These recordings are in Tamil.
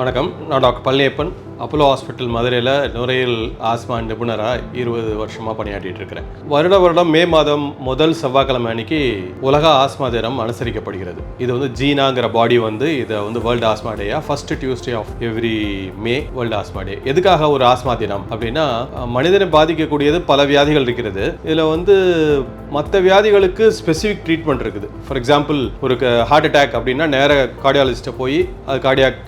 வணக்கம். நான் டாக்டர் பள்ளியப்பன் அப்போலோ ஹாஸ்பிட்டல் மதுரையில் நுரையீரல் ஆஸ்மா நிபுணராக இருபது வருஷமாக பணியாற்றிட்டு இருக்கிறேன். வருட வருடம் மே மாதம் முதல் செவ்வாய்க்கிழமை அன்னைக்கு உலக ஆஸ்மா தினம் அனுசரிக்கப்படுகிறது. இது வந்து ஜீனாங்கிற பாடி வந்து இதை வந்து world asthma டேயா first Tuesday of every May world asthma day எதுக்காக ஒரு ஆஸ்மா தினம் அப்படின்னா மனிதனை பாதிக்கக்கூடியது பல வியாதிகள் இருக்கிறது. இதில் வந்து மற்ற வியாதிகளுக்கு ஸ்பெசிஃபிக் ட்ரீட்மெண்ட் இருக்குது. ஃபார் எக்ஸாம்பிள் ஒரு ஹார்ட் அட்டாக் அப்படின்னா நேர கார்டியாலஜிஸ்ட்டை போய் அது கார்டியாக்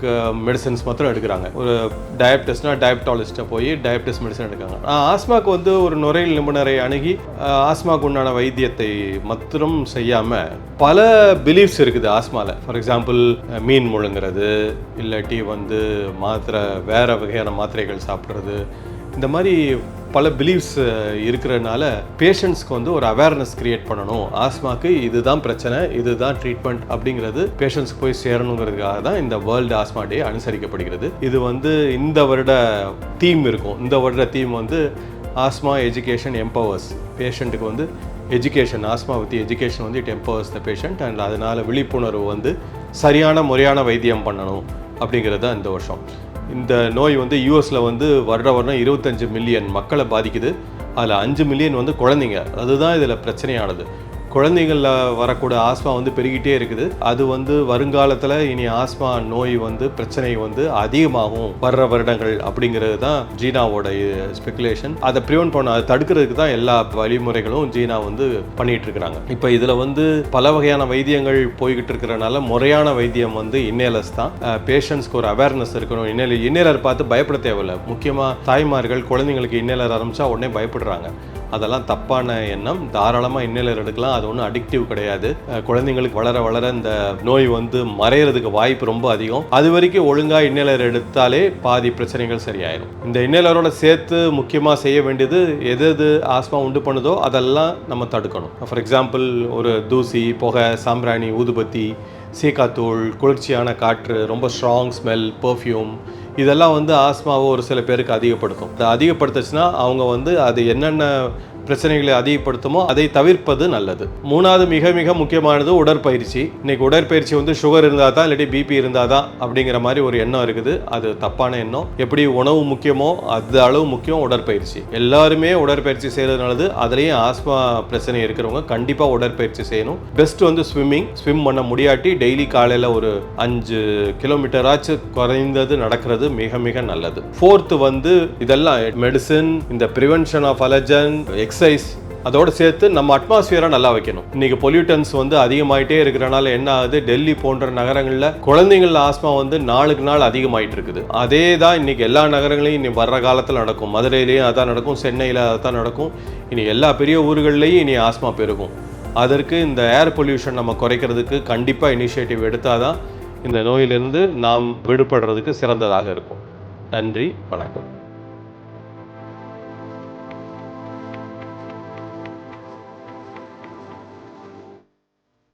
மெடிசன்ஸ் மாத்திரம் எடுக்கிறாங்க. ஒரு டயபிட்டிஸ்னா டயபிட்டாலஜிஸ்ட்டை போய் டயபிட்டிஸ் மெடிசன் எடுக்காங்க ஆஹ் ஆஸ்மாக்கு வந்து ஒரு நுரையில் நிபுணரை அணுகி ஆஸ்மாக்கு உண்டான வைத்தியத்தை மாத்திரம் செய்யாமல் பல பிலீஃப்ஸ் இருக்குது ஆஸ்மாவில் ஃபார் எக்ஸாம்பிள் மீன் முழுங்குறது இல்லாட்டி வந்து மாத்திரை வேறு வகையான மாத்திரைகள் சாப்பிட்றது இந்த மாதிரி பல பிலீவ்ஸ் இருக்கிறதுனால பேஷண்ட்ஸ்க்கு வந்து ஒரு அவேர்னஸ் கிரியேட் பண்ணணும். ஆஸ்மாக்கு இதுதான் பிரச்சனை இதுதான் ட்ரீட்மெண்ட் அப்படிங்கிறது பேஷண்ட்ஸ்க்கு போய் சேரணுங்கிறதுக்காக தான் இந்த வேர்ல்டு ஆஸ்மா டே அனுசரிக்கப்படுகிறது. இது வந்து இந்த வருட தீம் இருக்கும். இந்த வருட தீம் வந்து ஆஸ்மா எஜுகேஷன் எம்பவர்ஸ் பேஷண்ட்டுக்கு வந்து எஜுகேஷன் ஆஸ்மா பற்றி எஜுகேஷன் வந்து it empowers the patient and அதனால் விழிப்புணர்வு வந்து சரியான முறையான வைத்தியம் பண்ணணும் அப்படிங்கிறது தான் இந்த வருஷம். இந்த நோய் வந்து யூஎஸில் வந்து வருட வருடம் இருபத்தஞ்சு மில்லியன் மக்களை பாதிக்குது. அதில் அஞ்சு மில்லியன் வந்து குழந்தைங்க. அதுதான் இதில் பிரச்சனையானது. குழந்தைகளில் வரக்கூடிய ஆஸ்மா வந்து பெருகிட்டே இருக்குது. அது வந்து வருங்காலத்தில் இனி ஆஸ்மா நோய் வந்து பிரச்சனை வந்து அதிகமாகும். வர்ற வருடங்கள் அப்படிங்கிறது தான் ஜீனாவோட ஸ்பெகுலேஷன் அதை ப்ரிவென்ட் பண்ண அதை தடுக்கிறதுக்கு தான் எல்லா வழிமுறைகளும் ஜீனா வந்து பண்ணிட்டு இருக்கிறாங்க. இப்போ இதில் வந்து பல வகையான வைத்தியங்கள் போய்கிட்டு இருக்கிறனால முறையான வைத்தியம் வந்து இன்னேலஸ் தான். பேஷண்ட்ஸ்க்கு ஒரு அவேர்னஸ் இருக்கணும். இன்னேல இன்னேலர் பார்த்து பயப்பட தேவையில்லை. முக்கியமாக தாய்மார்கள் குழந்தைங்களுக்கு இன்னேலர் ஆரம்பித்தா உடனே பயப்படுறாங்க. அதெல்லாம் தப்பான எண்ணம். தாராளமாக இன்னேலர் எடுக்கலாம். அது ஒன்றும் அடிக்டிவ் கிடையாது. குழந்தைங்களுக்கு வளர வளர இந்த நோய் வந்து மறையிறதுக்கு வாய்ப்பு ரொம்ப அதிகம். அது வரைக்கும் ஒழுங்காக இன்னேலர் எடுத்தாலே பாதி பிரச்சனைகள் சரியாயிடும் இந்த இன்னேலரோட சேர்த்து முக்கியமாக செய்ய வேண்டியது எது எது ஆஸ்மா உண்டு பண்ணுதோ அதெல்லாம் நம்ம தடுக்கணும். ஃபார் எக்ஸாம்பிள் ஒரு தூசி புகை சாம்பிராணி ஊதுபத்தி சீக்காத்தூள் குளிர்ச்சியான காற்று ரொம்ப ஸ்ட்ராங் ஸ்மெல் பர்ஃப்யூம் இதெல்லாம் வந்து ஆஸ்மாவை ஒரு சில பேருக்கு அதிகப்படுத்தும். அதை அதிகப்படுத்துச்சுன்னா அவங்க வந்து அது என்னென்ன பிரச்சனைகளை அதிகப்படுத்துமோ அதை தவிர்ப்பது நல்லது. மூணாவது மிக மிக முக்கியமானது உடற்பயிற்சி. இன்னைக்கு உடற்பயிற்சி வந்து சுகர் இருந்தால் தான் இல்லாட்டி பிபி இருந்தால் தான் அப்படிங்கிற மாதிரி ஒரு எண்ணம் இருக்குது. அது தப்பான எண்ணம். எப்படி உணவு முக்கியமோ அது அளவு முக்கியம் உடற்பயிற்சி. எல்லாருமே உடற்பயிற்சி செய்கிறது நல்லது அதுலேயும் ஆஸ்மா பிரச்சனை இருக்கிறவங்க கண்டிப்பாக உடற்பயிற்சி செய்யணும். பெஸ்ட் வந்து ஸ்விம்மிங் ஸ்விம் பண்ண முடியாட்டி டெய்லி காலையில் ஒரு அஞ்சு கிலோமீட்டராச்சும் குறைந்தது நடக்கிறது மிக மிக நல்லது. ஃபோர்த்து வந்து இதெல்லாம் மெடிசன் இந்த ப்ரிவென்ஷன் ஆஃப் அலர்ஜன் எக்ஸசைஸ் அதோடு சேர்த்து நம்ம அட்மாஸ்பியரை நல்லா வைக்கணும். இன்னைக்கு பொல்யூட்டன்ஸ் வந்து அதிகமாயிட்டே இருக்கிறனால என்ன ஆகுது? டெல்லி போன்ற நகரங்களில் குழந்தைங்கள ஆஸ்மா வந்து நாளுக்கு நாள் அதிகமாயிட்டு இருக்குது. அதே தான் இன்னைக்கு எல்லா நகரங்களையும் இனி வர்ற காலத்தில் நடக்கும். மதுரையிலையும் அதான் நடக்கும் சென்னையில் அதான் நடக்கும். இனி எல்லா பெரிய ஊர்கள்லையும் இனி ஆஸ்மா பெருகும். அதற்கு இந்த ஏர் பொல்யூஷன் நம்ம குறைக்கிறதுக்கு கண்டிப்பாக இனிஷியேட்டிவ் எடுத்தால் தான் இந்த நோயிலிருந்து நாம் விடுபடுறதுக்கு சிறந்ததாக இருக்கும். நன்றி வணக்கம்.